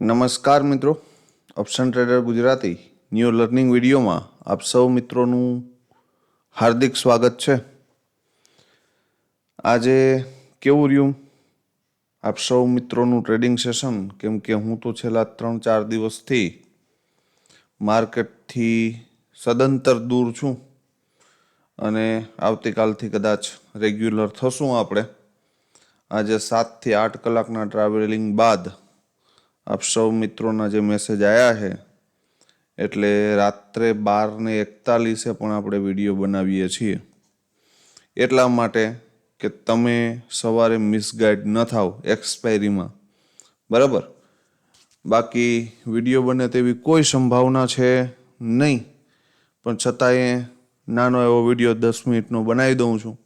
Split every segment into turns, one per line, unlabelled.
નમસ્કાર મિત્રો. Option trader Gujarati new learning વિડીયોમાં આપ સૌ મિત્રોનું હાર્દિક સ્વાગત છે. આજે કેવું રહ્યું? આપ સૌ મિત્રોનું ટ્રેડિંગ સેશન કેમ કે હું તો છેલ્લા ત્રણ ચાર દિવસથી માર્કેટથી સદંતર દૂર છું. અને આવતીકાલથી કદાચ રેગ્યુલર થશું આપણે. આજે સાતથી આઠ કલાકના ટ્રાવેલિંગ બાદ આપ સૌ મિત્રોના જે મેસેજ આવ્યા છે, એટલે રાત્રે બાર ને એકતાલીસે પણ આપણે વીડિયો બનાવીએ છીએ. એટલા માટે કે તમે સવારે મિસગાઈડ ન થાવ એક્સપાયરીમાં બરાબર? બાકી વીડિયો બને તેવી કોઈ સંભાવના છે નહીં, પણ છતાંય નાનો એવો વીડિયો દસ મિનિટનો બનાવી દઉં છું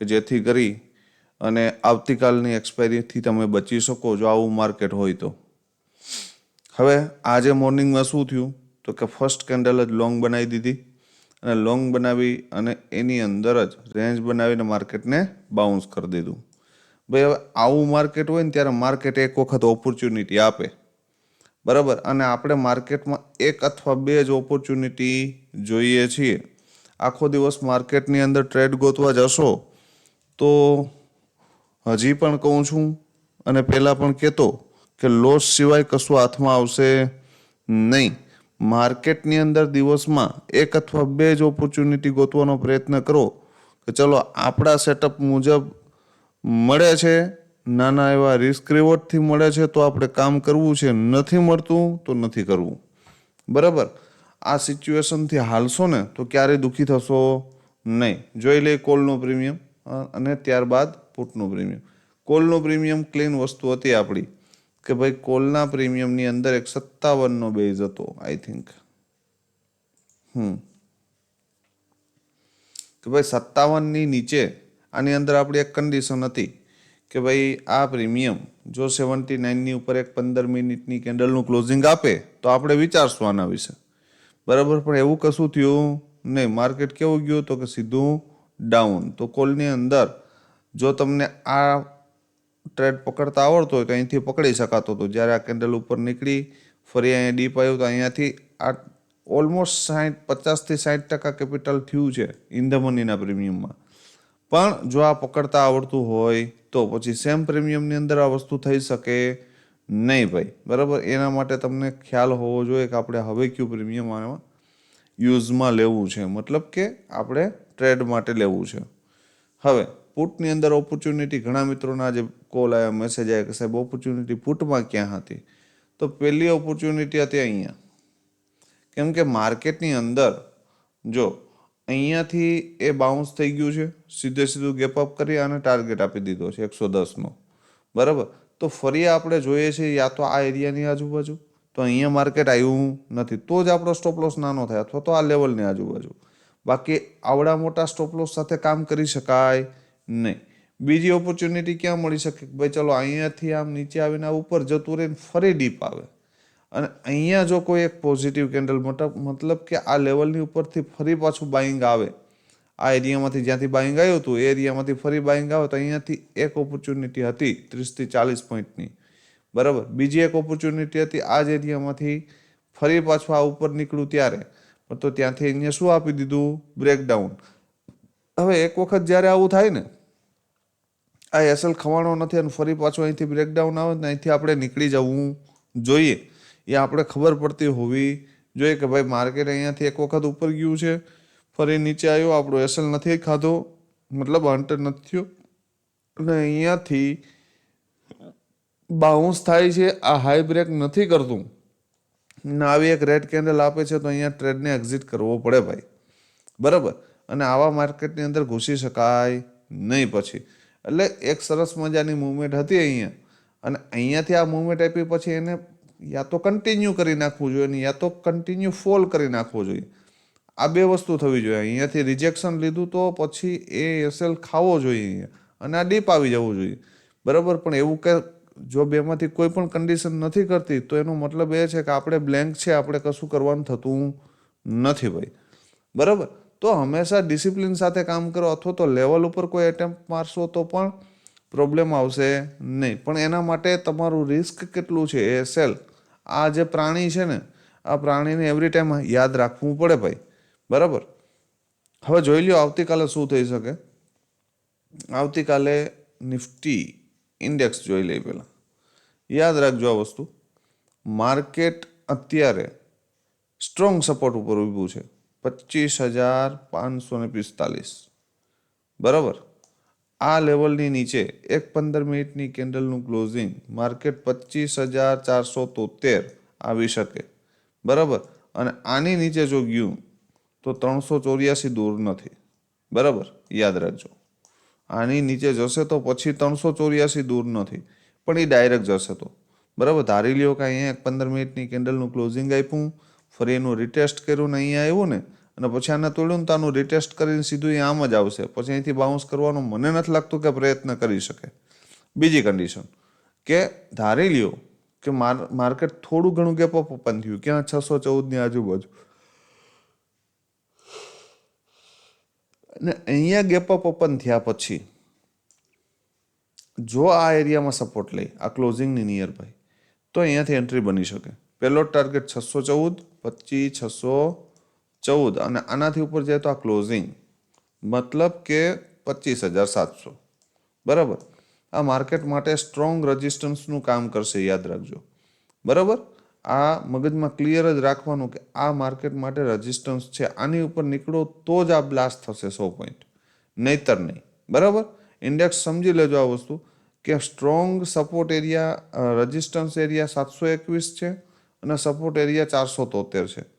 કે જેથી કરી અને આવતીકાલની એક્સપાયરીથી તમે બચી શકો જો આવું માર્કેટ હોય તો. હવે આજે મોર્નિંગમાં શું થયું? તો કે ફર્સ્ટ કેન્ડલ જ લોંગ બનાવી દીધી અને લોંગ બનાવી અને એની અંદર જ રેન્જ બનાવીને માર્કેટને બાઉન્સ કરી દીધું. ભાઈ, હવે આવું માર્કેટ હોય ને ત્યારે માર્કેટ એક વખત ઓપોર્ચ્યુનિટી આપે. બરાબર? અને આપણે માર્કેટમાં એક અથવા બે જ ઓપોર્ચ્યુનિટી જોઈએ છીએ. આખો દિવસ માર્કેટની અંદર ટ્રેડ ગોતવા જશો તો હજી પણ કહું છું અને પહેલાં પણ કહેતો કે લોસ સિવાય કશું હાથમાં આવશે નહીં. માર્કેટની અંદર દિવસમાં એક અથવા બે જ ઓપોર્ચ્યુનિટી ગોતવાનો પ્રયત્ન કરો કે ચલો આપણા સેટઅપ મુજબ મળે છે, નાના એવા રિસ્ક રિવોર્ડથી મળે છે તો આપણે કામ કરવું છે. નથી મળતું તો નથી કરવું. બરાબર? આ સિચ્યુએશનથી હાલશો ને તો ક્યારેય દુઃખી થશો નહીં. જોઈ લે કોલનું પ્રીમિયમ અને ત્યારબાદ પુટનું પ્રીમિયમ કોલનું પ્રીમિયમ ક્લીન વસ્તુ હતી આપણી. કે ભાઈ કોલના પ્રીમિયમની અંદર એક સત્તાવનનો બેઝ હતો આઈ થિંક હમ. કે ભાઈ સત્તાવનની નીચે આની અંદર આપણી એક કન્ડિશન હતી કે ભાઈ આ પ્રીમિયમ જો સેવન્ટી નાઇનની ઉપર એક પંદર મિનિટની કેન્ડલનું ક્લોઝિંગ આપે, તો આપણે વિચારશું આના વિશે. બરાબર? પણ એવું કશું થયું નહીં. માર્કેટ કેવું ગયું તો કે સીધું ડાઉન તો કોલની અંદર જો તમને આ ટ્રેડ પકડતા આવડતો હોય તો અહીંથી પકડી શકાતો હતો. જ્યારે આ કેન્ડલ ઉપર નીકળી ફરી અહીંયા ડીપ આવ્યું તો અહીંયાથી આ ઓલમોસ્ટ સાઠ પચાસથી સાઠ ટકા કેપિટલ થયું છે ઇન ધ મનીના પ્રીમિયમમાં. પણ જો આ પકડતા આવડતું હોય તો પછી સેમ પ્રીમિયમની અંદર આ વસ્તુ થઈ શકે નહીં ભાઈ. બરાબર? એના માટે તમને ખ્યાલ હોવો જોઈએ કે આપણે હવે કયું પ્રીમિયમ આમાં યુઝમાં લેવું છે. મતલબ કે આપણે ટ્રેડ માટે લેવું છે. હવે પુટની અંદર ઓપોર્ચ્યુનિટી ઘણા મિત્રોના જે કોલ આવ્યા મેસેજ આવ્યા કે સાહેબ ઓપોર્ચ્યુનિટી પુટમાં ક્યાં હતી? તો પહેલી ઓપોર્ચ્યુનિટી હતી અહીંયા. કેમ કે માર્કેટની અંદર જો અહીંયાથી એ બાઉન્સ થઈ ગયું છે, સીધે સીધું ગેપ અપ કરી અને ટાર્ગેટ આપી દીધો છે, એકસો દસનો. બરાબર? તો ફરી આપણે જોઈએ છીએ, યા તો આ એરિયાની આજુબાજુ, તો અહીંયા માર્કેટ આવ્યું નથી. તો જ આપણો સ્ટોપ લોસ નાનો થાય, અથવા તો આ લેવલની આજુબાજુ. બાકી આવડા મોટા સ્ટોપ લોસ સાથે કામ કરી શકાય. નહીં. બીજી ઓપોર્ચ્યુનિટી ક્યાં મળી શકે? ભાઈ, ચલો, અહીંયાથી આમ નીચે આવીને આ ઉપર જતું રહીને ફરી ડીપ આવે. અને અહીંયા જો કોઈ એક પોઝિટિવ કેન્ડલ મતલબ કે આ લેવલની ઉપરથી ફરી પાછું બાઇંગ આવે. આ એરિયામાંથી જ્યાંથી બાઇંગ આવ્યું હતું, એ એરિયામાંથી ફરી બાઇંગ આવે તો અહીંયાથી એક ઓપોર્ચ્યુનિટી હતી ત્રીસથી ચાલીસ પોઈન્ટની બરાબર? બીજી એક ઓપોર્ચ્યુનિટી હતી, આ જ એરિયામાંથી ફરી પાછું આ ઉપર નીકળ્યું ત્યારે. તો ત્યાંથી અહીંયા શું આપી દીધું? બ્રેકડાઉન હવે એક વખત જ્યારે આવું થાય ને આ એસએલ ખવાનો નથી અને ફરી પાછું અહીંથી બ્રેકડાઉન આવે ને અહીંથી આપણે નીકળી જવું જોઈએ. એ આપણે ખબર પડતી હોવી જોઈએ કે ભાઈ માર્કેટ અહીંયાથી એક વખત ઉપર ગયું છે, ફરી નીચે આવ્યો, આપણો એસએલ નથી ખાધો, મતલબ હન્ટર નથી થયો. અને અહીંયાથી બાઉન્સ થાય છે, આ હાઈ બ્રેક નથી કરતું. ને આવી એક રેડ કેન્ડલ આપે છે, તો અહીંયા ટ્રેડને એક્ઝિટ કરવો પડે ભાઈ. બરાબર? અને આવા માર્કેટની અંદર ઘૂસી શકાય નહીં પછી. એટલે એક સરસ મજાની મુવમેન્ટ હતી અહીંયા. અને અહીંયાથી આ મૂવમેન્ટ આપી પછી એને યા તો કન્ટિન્યુ કરી નાખવું જોઈએ ને યા તો કન્ટિન્યુ ફોલ કરી નાખવો જોઈએ. આ બે વસ્તુ થવી જોઈએ. અહીંયાથી રિજેક્શન લીધું તો પછી એ એસએલ ખાવો જોઈએ અહીંયા. અને આ ડીપ આવી જવું જોઈએ. બરાબર? પણ એવું કે જો બેમાંથી કોઈ પણ કન્ડિશન નથી કરતી, તો એનો મતલબ એ છે કે આપણે બ્લેન્ક છે, આપણે કશું કરવાનું થતું નથી ભાઈ. બરાબર? તો હંમેશા ડિસિપ્લિન સાથે કામ કરો અથવા તો લેવલ ઉપર કોઈ એટેમ્પ મારશો તો પણ પ્રોબ્લેમ આવશે નહીં. પણ એના માટે તમારું રિસ્ક કેટલું છે એ સેલ આ જે પ્રાણી છે ને, આ પ્રાણીને એવરી ટાઈમ યાદ રાખવું પડે ભાઈ. બરાબર? હવે જોઈ લ્યો આવતીકાલે શું થઈ શકે. આવતીકાલે નિફ્ટી ઇન્ડેક્સ જોઈ લઈ પહેલાં. યાદ રાખજો આ વસ્તુ. માર્કેટ અત્યારે સ્ટ્રોંગ સપોર્ટ ઉપર ઊભું છે. પચીસ હજાર પાંચસો ને પિસ્તાલીસ. બરાબર? આ લેવલની નીચે એક પંદર મિનિટની કેન્ડલનું ક્લોઝિંગ માર્કેટ પચીસ હજાર ચારસો તોતેર આવી શકે. બરાબર? અને આની નીચે જો ગયું તો ત્રણસો ચોર્યાસી દૂર નથી. બરાબર? યાદ રાખજો. આની નીચે જશે તો પછી ત્રણસો ચોર્યાસી દૂર નથી. પણ એ ડાયરેક્ટ જશે તો. બરાબર? ધારી લ્યો કે અહીંયા એક પંદર મિનિટની કેન્ડલનું ક્લોઝિંગ આપ્યું, ફરી એનું રિટેસ્ટ કર્યું ને અહીંયા આવ્યું ને અને પછી આને તોડ્યું તો આનું રિટેસ્ટ કરીને સીધું એ આમ જ આવશે. પછી અહીંથી બાઉન્સ કરવાનો મને નથી લાગતું કે પ્રયત્ન કરી શકે. બીજી કન્ડિશન કે ધારી લ્યો કે માર માર્કેટ થોડું ઘણું ગેપ અપ ઓપન થયું. ક્યાં છસો ચૌદની આજુબાજુ? અને અહીંયા ગેપ અપ ઓપન થયા પછી જો આ એરિયામાં સપોર્ટ લઈ, આ ક્લોઝિંગની નિયર બાય તો અહીંયાથી એન્ટ્રી બની શકે. પહેલો ટાર્ગેટ છસો ચૌદ, પચીસ, છસો ચૌદ અને આનાથી ઉપર જાય તો આ ક્લોઝિંગ મતલબ કે પચીસ હજાર સાતસો. બરાબર? આ માર્કેટ માટે સ્ટ્રોંગ રજિસ્ટન્સનું કામ કરશે, યાદ રાખજો. બરાબર? આ મગજમાં ક્લિયર જ રાખવાનું કે આ માર્કેટ માટે રજિસ્ટન્સ છે. આની ઉપર નીકળો તો જ આ બ્લાસ્ટ થશે સો પોઈન્ટ નહીતર નહીં. બરાબર? ઇન્ડેક્સ સમજી લેજો આ વસ્તુ કે strong support area resistance area સાતસો એકવીસ છે અને સપોર્ટ એરિયા ચારસો તોતેર છે.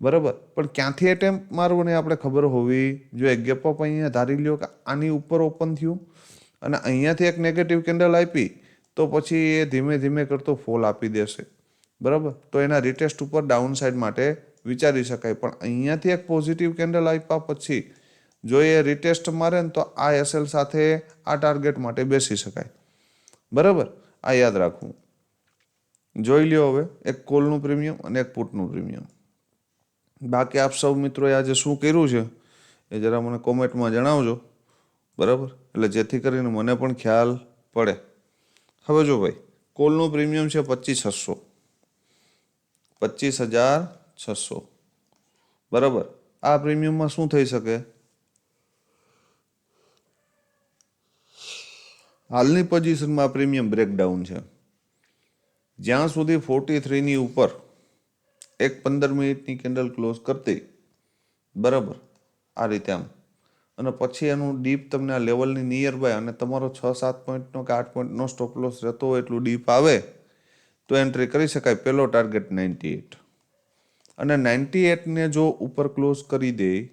બરાબર? પણ ક્યાંથી એટેમ્પ મારવું ને આપણે ખબર હોવી જો એક ગેપ અપ અહીંયા ધારી લ્યો કે આની ઉપર ઓપન થયું અને અહીંયાથી એક નેગેટિવ કેન્ડલ આપી તો પછી એ ધીમે ધીમે કરતો ફોલ આપી દેશે. બરાબર? તો એના રિટેસ્ટ ઉપર ડાઉન સાઇડ માટે વિચારી શકાય. પણ અહીંયાથી એક પોઝિટિવ કેન્ડલ આપ્યા પછી જો એ રિટેસ્ટ મારે ને તો આ એસએલ સાથે આ ટાર્ગેટ માટે બેસી શકાય. બરાબર? આ યાદ રાખવું. જોઈ લ્યો હવે. એક કોલનું પ્રીમિયમ અને એક પુટનું પ્રીમિયમ બાકી આપ સૌ મિત્રોએ આજે શું કર્યું છે એ જરા મને કોમેન્ટમાં જણાવજો. બરાબર? એટલે જેથી કરીને મને પણ ખ્યાલ પડે. હવે જો ભાઈ, કોલનું પ્રીમિયમ છે પચીસ છસો પચીસ હજાર છસો. બરાબર? આ પ્રીમિયમમાં શું થઈ શકે? હાલની પોઝિશનમાં પ્રીમિયમ બ્રેકડાઉન છે. જ્યાં સુધી ફોર્ટી થ્રીની ઉપર એક પંદર મિનિટની કેન્ડલ ક્લોઝ કરતી. બરાબર? આ રીતે આમ. અને પછી એનું ડીપ તમને આ લેવલની નિયર બાય અને તમારો છ સાત પોઈન્ટનો કે આઠ પોઈન્ટનો સ્ટોપ લોસ રહેતો હોય એટલું ડીપ આવે, તો એન્ટ્રી કરી શકાય. પહેલો ટાર્ગેટ નાઇન્ટી એટ અને નાઇન્ટી એટને જો ઉપર ક્લોઝ કરી દે,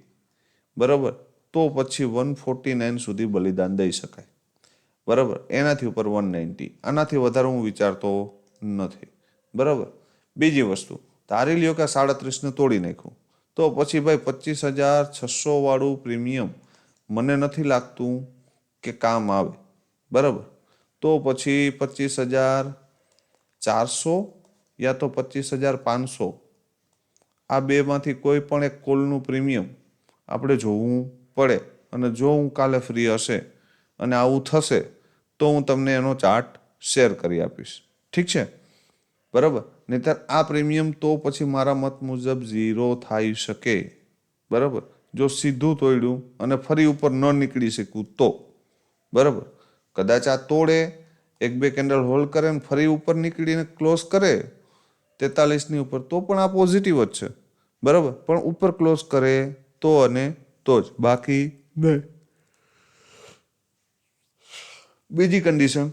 બરાબર, તો પછી વન ફોર્ટી નાઇન સુધી બલિદાન દઈ શકાય. બરાબર? એનાથી ઉપર વન નાઇન્ટી આનાથી વધારે હું વિચારતો નથી. બરાબર? બીજી વસ્તુ. ધારી લ્યો કે સાડત્રીસને તોડી નાખ્યું. તો પછી ભાઈ પચીસ હજાર છસો વાળું પ્રીમિયમ મને નથી લાગતું કે કામ આવે. બરાબર? તો પછી પચીસ હજાર ચારસો યા તો પચીસ હજાર પાંચસો. આ બેમાંથી કોઈ પણ એક કોલનું પ્રીમિયમ આપણે જોવું પડે અને જો હું કાલે ફ્રી હશે અને આવું થશે તો હું તમને એનો ચાર્ટ શેર કરી આપીશ. ઠીક છે? બરાબર? નહીતર આ પ્રીમિયમ તો પછી મારા મત મુજબ ઝીરો થઈ શકે. બરાબર? જો સીધું તોડ્યું અને ફરી ઉપર ન નીકળી શકું તો. બરાબર? કદાચ આ તોડે એક બે કેન્ડલ હોલ્ડ કરે ને ફરી ઉપર નીકળીને ક્લોઝ કરે તેતાલીસની ઉપર તો પણ આ પોઝિટિવ જ છે. બરાબર? પણ ઉપર ક્લોઝ કરે તો અને તો જ. બાકી નહીં. બીજી કન્ડિશન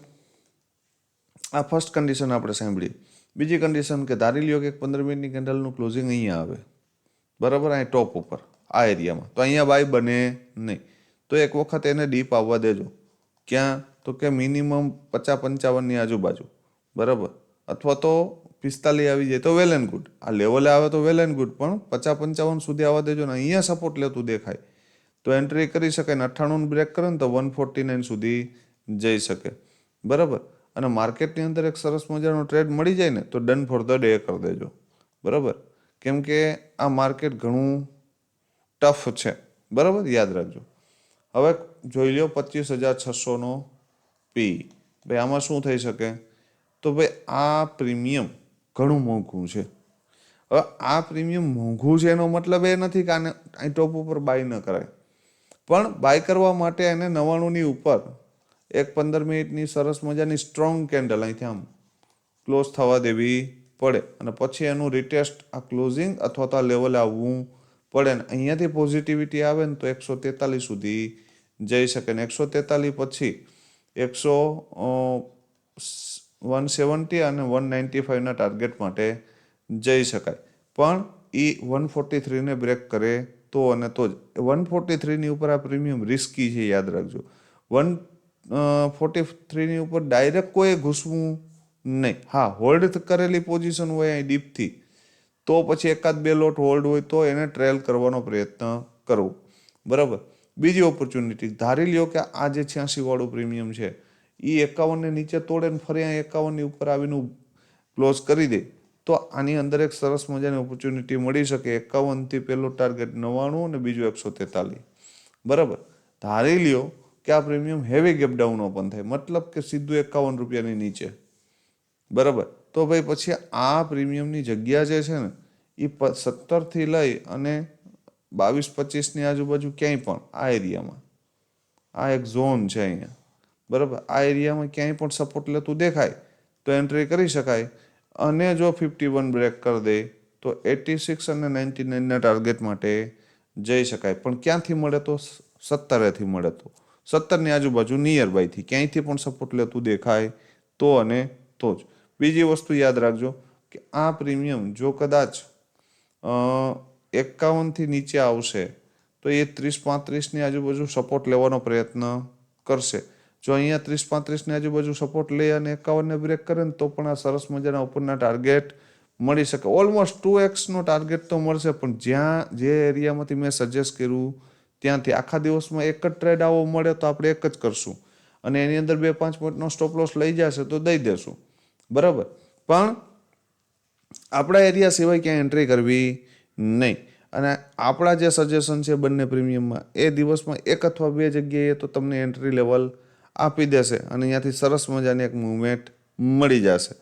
આ ફર્સ્ટ કન્ડિશન આપણે સાંભળીએ. બીજી કન્ડિશન કે ધારી લ્યો કે એક પંદર મિનિટની કેન્ડલનું ક્લોઝિંગ અહીંયા આવે. બરાબર? અહીં ટોપ ઉપર, આ એરિયામાં. તો અહીંયા બાય બને નહીં. તો એક વખત એને ડીપ આવવા દેજો. ક્યાં? તો કે મિનિમમ પચાસ પંચાવનની આજુબાજુ. બરાબર? અથવા તો પિસ્તાલીસ આવી જાય તો વેલ એન્ડ ગુડ આ લેવલે આવે તો વેલ એન્ડ ગુડ પણ પચાસ પંચાવન સુધી આવવા દેજો ને અહીંયા સપોર્ટ લેતું દેખાય. તો એન્ટ્રી કરી શકાય ને અઠ્ઠાણું બ્રેક કરે ને તો વન ફોર્ટી નાઇન સુધી જઈ શકે. બરાબર? અને માર્કેટની અંદર એક સરસ મજાનો ટ્રેડ મળી જાય ને, તો ડન ફોર ધ ડે કરી દેજો. બરાબર? કેમ કે આ માર્કેટ ઘણું ટફ છે. બરાબર? યાદ રાખજો. હવે જોઈ લ્યો પચીસ હજાર છસોનો પી ભાઈ, આમાં શું થઈ શકે? તો ભાઈ, આ પ્રીમિયમ ઘણું મોંઘું છે. હવે આ પ્રીમિયમ મોંઘું છે એનો મતલબ એ નથી કે આને અહીં ટોપ ઉપર બાય ન કરાય. પણ બાય કરવા માટે એને નવ્વાણુંની ઉપર એક પંદર મિનિટની સરસ મજાની સ્ટ્રોંગ કેન્ડલ અહીંથી આમ ક્લોઝ થવા દેવી પડે. અને પછી એનું રિટેસ્ટ આ ક્લોઝિંગ અથવા તો આ લેવલે આવવું પડે. ને અહીંયાથી પોઝિટિવિટી આવે ને તો એકસો તેતાલીસ સુધી જઈ શકે. ને એકસો તેતાલીસ પછી એકસો વન સેવન્ટી અને વન નાઇન્ટી ફાઇવના ટાર્ગેટ માટે જઈ શકાય. પણ એ વન ફોર્ટી થ્રીને બ્રેક કરે તો અને તો જ. વન ફોર્ટી થ્રીની ઉપર આ પ્રીમિયમ રિસ્કી છે, યાદ રાખજો. વન ફોર્ટી થ્રીની ઉપર ડાયરેક્ટ કોઈ ઘૂસવું નહીં. હા હોલ્ડ કરેલી પોઝિશન હોય અહીં ડીપથી તો પછી એકાદ બે લોટ હોલ્ડ હોય તો એને ટ્રેલ કરવાનો પ્રયત્ન કરવો બરાબર? બીજી ઓપોર્ચ્યુનિટી ધારી લ્યો કે આ જે છ્યાસીવાળું પ્રીમિયમ છે એ એકાવનને નીચે તોડે ને ફરી એકાવનની ઉપર આવીને ક્લોઝ કરી દે, તો આની અંદર એક સરસ મજાની ઓપોર્ચ્યુનિટી મળી શકે. એકાવનથી પહેલો ટાર્ગેટ નવ્વાણું અને બીજું એકસો તેતાલીસ. બરાબર? ધારી લ્યો કે આ premium heavy gap down open થાય. મતલબ કે સીધું એકાવન રૂપિયાની નીચે. બરાબર? તો ભાઈ પછી આ પ્રીમિયમની જગ્યા જે છે ને, એ સત્તરથી લઈ અને બાવીસ પચીસની આજુબાજુ ક્યાંય પણ, આ એરિયામાં. આ એક ઝોન છે અહીંયા. બરાબર? આ એરિયામાં ક્યાંય પણ સપોર્ટ લેતું દેખાય, તો એન્ટ્રી કરી શકાય. અને જો ફિફ્ટી વન બ્રેક કરી દે, તો એટી સિક્સ અને નાઇન્ટી નાઇનના ટાર્ગેટ માટે જઈ શકાય. પણ ક્યાંથી મળે તો? સત્તરેથી મળે તો. સત્તરની આજુબાજુ નિયર બાયથી ક્યાંયથી પણ સપોર્ટ લેતું દેખાય તો અને તો જ. બીજી વસ્તુ યાદ રાખજો કે આ પ્રીમિયમ જો કદાચ એકાવનથી નીચે આવશે, તો એ ત્રીસ પાંત્રીસની આજુબાજુ સપોર્ટ લેવાનો પ્રયત્ન કરશે. જો અહીંયા ત્રીસ પાંત્રીસની આજુબાજુ સપોર્ટ લે અને એકાવનને બ્રેક કરે ને તો પણ આ સરસ મજાના ઉપરના ટાર્ગેટ મળી શકે. ઓલમોસ્ટ ટુ એક્સનો ટાર્ગેટ તો મળશે, પણ જ્યાં, જે એરિયામાંથી મેં સજેસ્ટ કર્યું ત્યાંથી આખા દિવસમાં એક જ ટ્રેડ આવો મળે તો આપણે એક જ કરશું. અને એની અંદર બે પાંચ પોઈન્ટનો સ્ટોપ લોસ લઈ જશે તો દઈ દેશું. બરાબર? પણ આપણા એરિયા સિવાય ક્યાંય એન્ટ્રી કરવી નહીં. અને આપણા જે સજેશન છે બંને પ્રીમિયમમાં, એ દિવસમાં એક અથવા બે જગ્યાએ તો તમને એન્ટ્રી લેવલ આપી દેશે અને અહીંયાથી સરસ મજાની એક મુવમેન્ટ મળી જશે.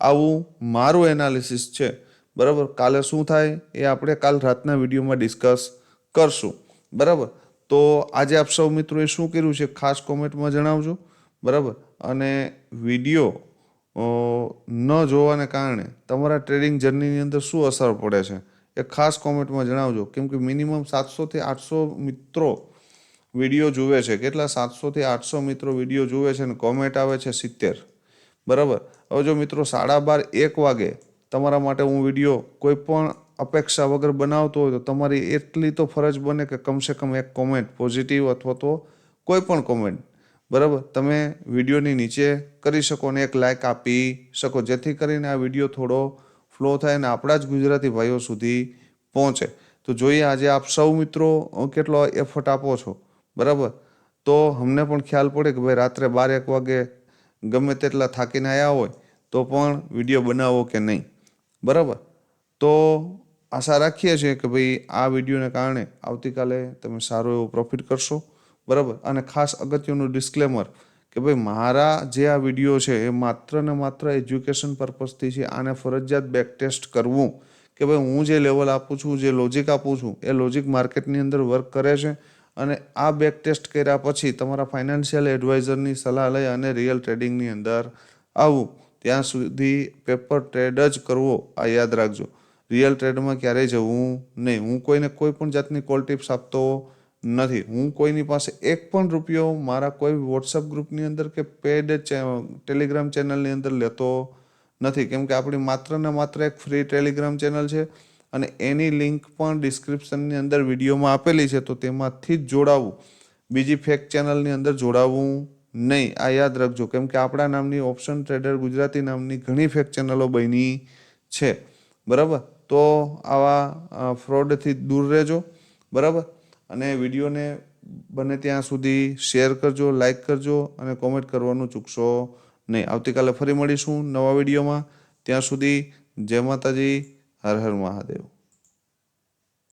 આવું મારું એનાલિસિસ છે. બરાબર? કાલે શું થાય એ આપણે કાલ રાતના વિડીયોમાં ડિસ્કસ કરશું. બરાબર? તો આજે આપ સૌ મિત્રોએ શું કર્યું છે ખાસ કોમેન્ટમાં જણાવજો. બરાબર? અને વીડિયો ન જોવાને કારણે તમારા ટ્રેડિંગ જર્નીની અંદર શું અસર પડે છે એ ખાસ કોમેન્ટમાં જણાવજો. કેમ કે મિનિમમ સાતસોથી આઠસો મિત્રો વીડિયો જુએ છે. કેટલા? સાતસોથી આઠસો મિત્રો વીડિયો જુએ છે અને કોમેન્ટ આવે છે સિત્તેર. બરાબર? હવે જો મિત્રો સાડા બાર એક વાગે તમારા માટે હું વીડિયો કોઈ પણ અપેક્ષા વગર બનાવતો હોય તો તમારી એટલી તો ફરજ બને કે કમસે કમ એક કોમેન્ટ પોઝિટિવ અથવા તો કોઈ પણ કોમેન્ટ બરાબર? તમે વિડીયોની નીચે કરી શકો અને એક લાઇક આપી શકો, જેથી કરીને આ વીડિયો થોડો ફ્લો થાય અને આપણા જ ગુજરાતી ભાઈઓ સુધી પહોંચે. તો જોઈએ આજે આપ સૌ મિત્રો કેટલો એફર્ટ આપો છો? બરાબર? તો અમને પણ ખ્યાલ પડે કે ભાઈ રાત્રે બાર, એક વાગે ગમે તેટલા થાકીને આવ્યા હોય તો પણ વીડિયો બનાવો કે નહીં? બરાબર? તો આશા રાખીએ છીએ કે ભાઈ આ વિડીયોને કારણે આવતીકાલે તમે સારો એવો પ્રોફિટ કરશો. બરાબર? અને ખાસ અગત્યનું ડિસ્ક્લેમર કે ભાઈ મારા જે આ વીડિયો છે એ માત્ર ને માત્ર એજ્યુકેશન પર્પઝથી છે. આને ફરજિયાત બેક ટેસ્ટ કરવું. કે ભાઈ હું જે લેવલ આપું છું, જે લોજિક આપું છું, એ લોજિક માર્કેટની અંદર વર્ક કરે છે. અને આ બેક ટેસ્ટ કર્યા પછી તમારા ફાઇનાન્શિયલ એડવાઇઝરની સલાહ લઈ અને રિયલ ટ્રેડિંગની અંદર આવવું ત્યાં સુધી પેપર ટ્રેડ જ કરવો આ યાદ રાખજો. રિયલ ટ્રેડમાં ક્યારેય જવું નહીં. હું કોઈને કોઈ પણ જાતની કોલ ટિપ્સ આપતો નથી. હું કોઈની પાસે એક પણ રૂપિયો મારા કોઈ વોટ્સઅપ ગ્રુપની અંદર કે પેડ ટેલિગ્રામ ચેનલની અંદર લેતો નથી. કેમ કે આપણી માત્ર ને માત્ર એક ફ્રી ટેલિગ્રામ ચેનલ છે અને એની લિંક પણ ડિસ્ક્રિપ્શનની અંદર વિડીયોમાં આપેલી છે, તો તેમાંથી જ જોડાવું. બીજી ફેક ચેનલની અંદર જોડાવવું નહીં. આ યાદ રાખજો. કેમ કે આપણા નામની ઓપ્શન ટ્રેડર ગુજરાતી નામની ઘણી ફેક ચેનલો બની છે. બરાબર? તો આવા ફ્રોડથી દૂર રહેજો, બરાબર? અને વિડીયોને બને ત્યાં સુધી શેર કરજો લાઇક કરજો અને કોમેન્ટ કરવાનું ચૂકશો નહીં. આવતીકાલે ફરી મળીશું નવા વિડીયોમાં. ત્યાં સુધી જય માતાજી, હર હર મહાદેવ.